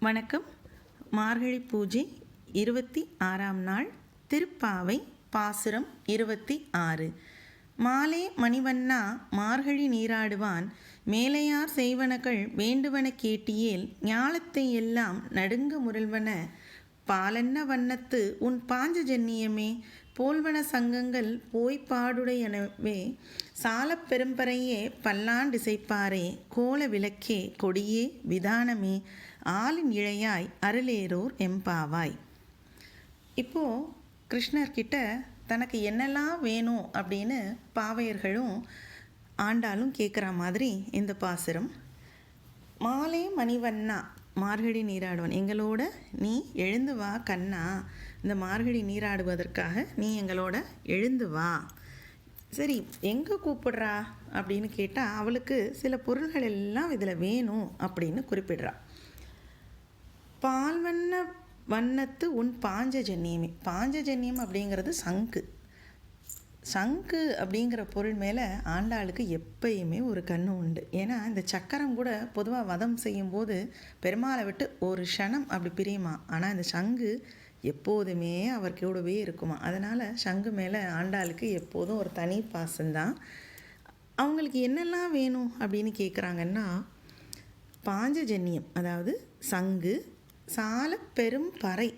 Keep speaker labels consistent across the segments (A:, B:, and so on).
A: வணக்கம். மார்கழி பூஜை இருபத்தி ஆறாம் நாள் திருப்பாவை பாசுரம் இருபத்தி ஆறு. மாலே மணிவண்ணா மார்கழி நீராடுவான். மேலையார் செய்வனகள் வேண்டுவன கேட்டியேல் ஞாலத்தை எல்லாம் நடுங்க முரல்வன. பாலன்ன வண்ணத்து உன் பாஞ்ச ஜன்னியமே போல்வன சங்கங்கள் போய் பாடுடையனவே. சாலப் பெரும்பறையே பல்லாண்டிசைப்பாரே கோல விளக்கே கொடியே விதானமே. ஆளின் இழையாய் அருளேரோர் எம்பாவாய். இப்போது கிருஷ்ணர்கிட்ட தனக்கு என்னெல்லாம் வேணும் அப்படின்னு பாவையர்களும் ஆண்டாலும் கேட்குற மாதிரி இந்த பாசுரம். மாலே மணிவண்ணா மார்கழி நீராடுவன் எங்களோட நீ எழுந்து வா கண்ணா. இந்த மார்கழி நீராடுவதற்காக நீ எங்களோட எழுந்து வா. சரி எங்கே கூப்பிடுறா? அப்படின்னு கேட்டால் அவளுக்கு சில பொருள்கள் எல்லாம் இதில் வேணும் அப்படின்னு குறிப்பிடுறா. பால்வண்ண வண்ணத்து உன் பாஞ்சஜன்யமே. பாஞ்சஜன்யம் அப்படிங்கிறது சங்கு. சங்கு அப்படிங்கிற பொருள் மேலே ஆண்டாளுக்கு எப்பயுமே ஒரு கண்ணு உண்டு. ஏன்னா இந்த சக்கரம் கூட பொதுவாக வதம் செய்யும்போது பெருமாளை விட்டு ஒரு க்ஷணம் அப்படி பிரியுமா? ஆனால் இந்த சங்கு எப்போதுமே அவர் கூடவே இருக்குமா? அதனால் சங்கு மேலே ஆண்டாளுக்கு எப்போதும் ஒரு தனி பாசம்தான். அவங்களுக்கு என்னெல்லாம் வேணும் அப்படின்னு கேட்குறாங்கன்னா பாஞ்சஜன்யம் அதாவது சங்கு சால பெரும் பறை.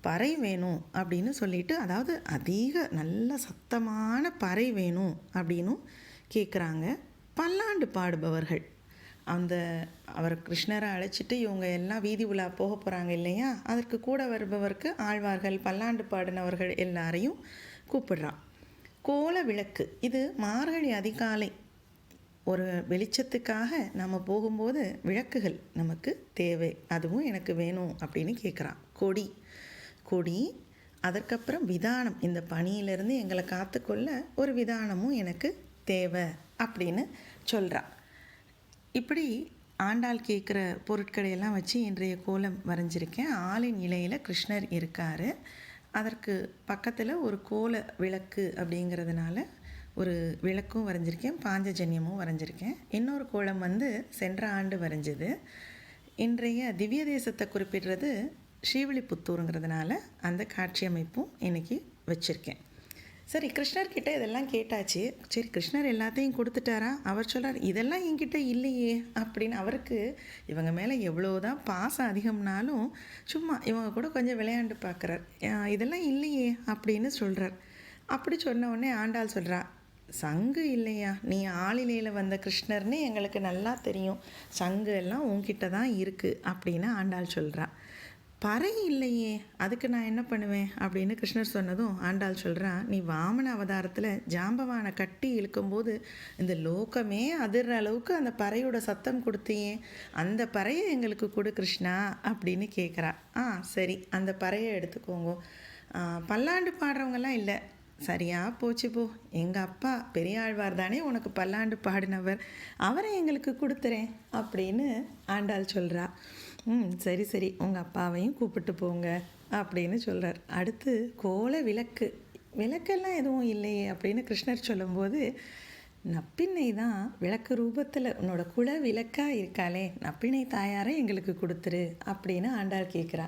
A: பறை வேணும் அப்படின்னு சொல்லிட்டு அதாவது அதிக நல்ல சத்தமான பறை வேணும் அப்படின்னும் கேட்குறாங்க பல்லாண்டு பாடுபவர்கள். அந்த அவர் கிருஷ்ணரை அழைச்சிட்டு இவங்க எல்லாம் வீதி உலா போக போகிறாங்க இல்லையா? அதற்கு கூட வருபவருக்கு ஆழ்வார்கள் பல்லாண்டு பாடினவர்கள் எல்லாரையும் கூப்பிடுறான். கோல விளக்கு இது மார்கழி அதிகாலை ஒரு வெளிச்சத்துக்காக நம்ம போகும்போது விளக்குகள் நமக்கு தேவை. அதுவும் எனக்கு வேணும் அப்படின்னு கேட்குறான் கொடி. கொடி அதற்கப்புறம் விதானம். இந்த பணியிலிருந்து எங்களை காத்துக்கொள்ள ஒரு விதானமும் எனக்கு தேவை அப்படின்னு சொல்கிறான் இப்படி ஆண்டாள் கேட்குற பொருட்களை எல்லாம் வச்சு இன்றைய கோலம் வரைஞ்சிருக்கேன். ஆளின் இலையில் கிருஷ்ணர் இருக்கார். அதற்கு பக்கத்தில் ஒரு கோல விளக்கு அப்படிங்கிறதுனால ஒரு விளக்கும் வரைஞ்சிருக்கேன் பாஞ்சஜன்யமும் வரைஞ்சிருக்கேன். இன்னொரு கோலம் வந்து சென்ற ஆண்டு வரைஞ்சது. இன்றைய திவ்ய தேசத்தை குறிப்பிடுறது ஸ்ரீவில்லிபுத்தூருங்கிறதுனால அந்த காட்சி அமைப்பும் இன்றைக்கி வச்சுருக்கேன். சரி கிருஷ்ணர்கிட்ட இதெல்லாம் கேட்டாச்சு. சரி கிருஷ்ணர் எல்லாத்தையும் கொடுத்துட்டாரா? அவர் சொல்கிறார் இதெல்லாம் என்கிட்ட இல்லையே அப்படின்னு அவருக்கு இவங்க மேலே எவ்வளோதான் பாசம் அதிகம்னாலும் சும்மா இவங்க கூட கொஞ்சம் விளையாண்டு பார்க்குறார். இதெல்லாம் இல்லையே அப்படின்னு சொல்கிறார் அப்படி சொன்ன உடனே ஆண்டாள் சொல்கிறா சங்கு இல்லையா? நீ ஆளிலையில் வந்த கிருஷ்ணர்னு எங்களுக்கு நல்லா தெரியும். சங்கு எல்லாம் உன்கிட்ட தான் இருக்குது அப்படின்னு ஆண்டாள் சொல்கிறா பறை இல்லையே அதுக்கு நான் என்ன பண்ணுவேன்? அப்படின்னு கிருஷ்ணர் சொன்னதும் ஆண்டாள் சொல்கிறான் நீ வாமன அவதாரத்தில் ஜாம்பவானை கட்டி இழுக்கும்போது இந்த லோகமே அதிர்ற அளவுக்கு அந்த பறையோட சத்தம் கொடுத்தியே. அந்த பறையை எங்களுக்கு கொடு கிருஷ்ணா அப்படின்னு கேட்குறா ஆ சரி அந்த பறையை எடுத்துக்கோங்க. பல்லாண்டு பாடுறவங்கெல்லாம் இல்லை. சரியா போச்சு போ. எங்கள் அப்பா பெரியாழ்வார் தானே உனக்கு பல்லாண்டு பாடினவர். அவரை எங்களுக்கு கொடுத்துறேன் அப்படின்னு ஆண்டாள் சொல்கிறா ம் சரி சரி. உங்கள் அப்பாவையும் கூப்பிட்டு போங்க அப்படின்னு சொல்கிறார் அடுத்து கோல விளக்கு. விளக்கெல்லாம் எதுவும் இல்லையே அப்படின்னு கிருஷ்ணர் சொல்லும்போது நப்பிண்ணை தான் விளக்கு ரூபத்தில் உன்னோட குல விளக்காக இருக்காளே. நப்பினை தாயாரை எங்களுக்கு கொடுத்துரு அப்படின்னு ஆண்டாள் கேட்குறா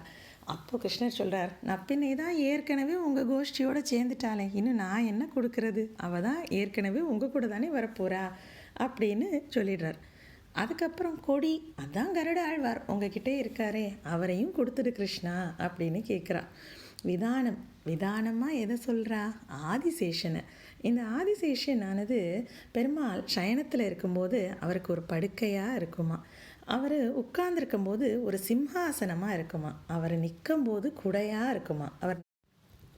A: அப்போ கிருஷ்ணர் சொல்கிறார் நப்பினை தான் ஏற்கனவே உங்கள் கோஷ்டியோடு சேர்ந்துட்டாளே இன்னும் நான் என்ன கொடுக்கறது? அவள் தான் ஏற்கனவே உங்கள் கூட தானே வரப்போகிறா அப்படின்னு சொல்லிடுறார். அதுக்கப்புறம் கொடி அதான் கருட ஆழ்வார் உங்ககிட்டே இருக்காரே அவரையும் கொடுத்துடு கிருஷ்ணா அப்படின்னு கேட்குறா. விதானம் விதானமாக எதை சொல்கிறா ஆதிசேஷனை. இந்த ஆதிசேஷனானது பெருமாள் சயனத்தில் இருக்கும்போது அவருக்கு ஒரு படுக்கையாக இருக்குமா. அவர் உட்கார்ந்துருக்கும்போது ஒரு சிம்ஹாசனமாக இருக்குமா? அவர் நிற்கும்போது குடையாக இருக்குமா? அவர்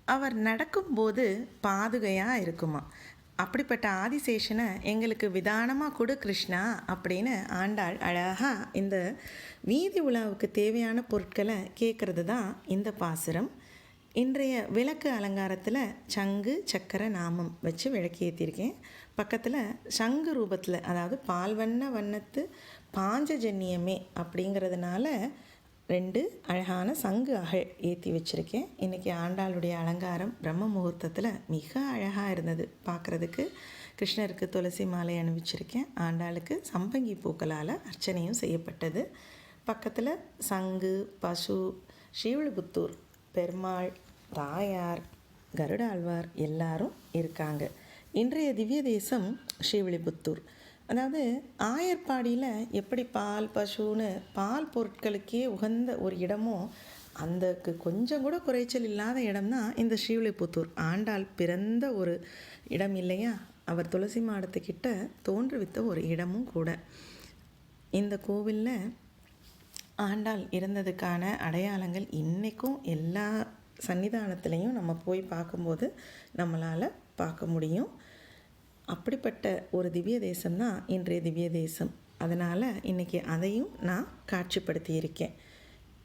A: அவர் நடக்கும்போது பாதுகையாக இருக்குமா? அப்படிப்பட்ட ஆதிசேஷனை எங்களுக்கு விதானமாக கொடு கிருஷ்ணா அப்படின்னு ஆண்டாள் அழகாக இந்த வீதி உலாவுக்கு தேவையான பொருட்களை கேட்குறது தான் இந்த பாசுரம். இன்றைய விளக்கு அலங்காரத்தில் சங்கு சக்கர நாமம் வச்சு விளக்கு ஏற்றிருக்கேன் பக்கத்தில் சங்கு ரூபத்தில் அதாவது பால் வண்ண வண்ணத்து பாஞ்சஜன்யமே அப்படிங்கிறதுனால ரெண்டு அழகான சங்கு அகழ் ஏற்றி வச்சுருக்கேன். இன்றைக்கி ஆண்டாளுடைய அலங்காரம் பிரம்ம முகூர்த்தத்தில் மிக அழகாக இருந்தது பார்க்குறதுக்கு கிருஷ்ணருக்கு துளசி மாலை அணிவிச்சிருக்கேன். ஆண்டாளுக்கு சம்பங்கி பூக்களால் அர்ச்சனையும் செய்யப்பட்டது. பக்கத்தில் சங்கு பசு ஸ்ரீவில்லிபுத்தூர் பெருமாள் தாயார் கருடாழ்வார் எல்லாரும் இருக்காங்க. இன்றைய திவ்ய தேசம் ஸ்ரீவில்லிபுத்தூர். அதாவது ஆயர்பாடியில் எப்படி பால் பசுன்னு பால் பொருட்களுக்கே உகந்த ஒரு இடமோ அந்தக்கு கொஞ்சம் கூட குறைச்சல் இல்லாத இடம்தான் இந்த ஸ்ரீவில்லிபுத்தூர். ஆண்டாள் பிறந்த ஒரு இடம் இல்லையா? அவர் துளசி மாடத்துக்கிட்ட தோன்றுவித்த ஒரு இடமும் கூட. இந்த கோவிலில் ஆண்டாள் இருந்ததுக்கான அடையாளங்கள் இன்றைக்கும் எல்லா சன்னிதானத்துலேயும் நம்ம போய் பார்க்கும்போது நம்மளால் பார்க்க முடியும். அப்படிப்பட்ட ஒரு திவ்ய தேசம்தான் இன்றைய திவ்ய தேசம். அதனால் இன்றைக்கி அதையும் நான் காட்சிப்படுத்தியிருக்கேன்.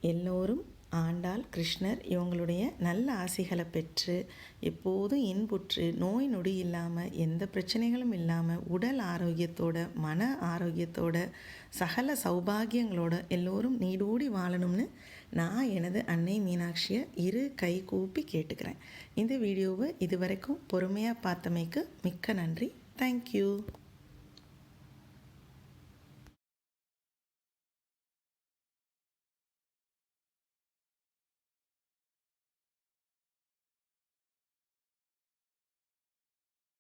A: எல்லோரும் ஆண்டாள் கிருஷ்ணர் இவங்களுடைய நல்ல ஆசைகளை பெற்று எப்போதும் இன்புற்று நோய் நொடி இல்லாமல் எந்த பிரச்சனைகளும் இல்லாமல் உடல் ஆரோக்கியத்தோட மன ஆரோக்கியத்தோட சகல சௌபாகியங்களோட எல்லோரும் நீடூடி வாழணும்னு நான் எனது அன்னை மீனாட்சியை இரு கை கூப்பி கேட்டுக்கிறேன். இந்த வீடியோவை இதுவரைக்கும் பொறுமையாக பார்த்தமைக்கு மிக்க நன்றி. தேங்க்யூ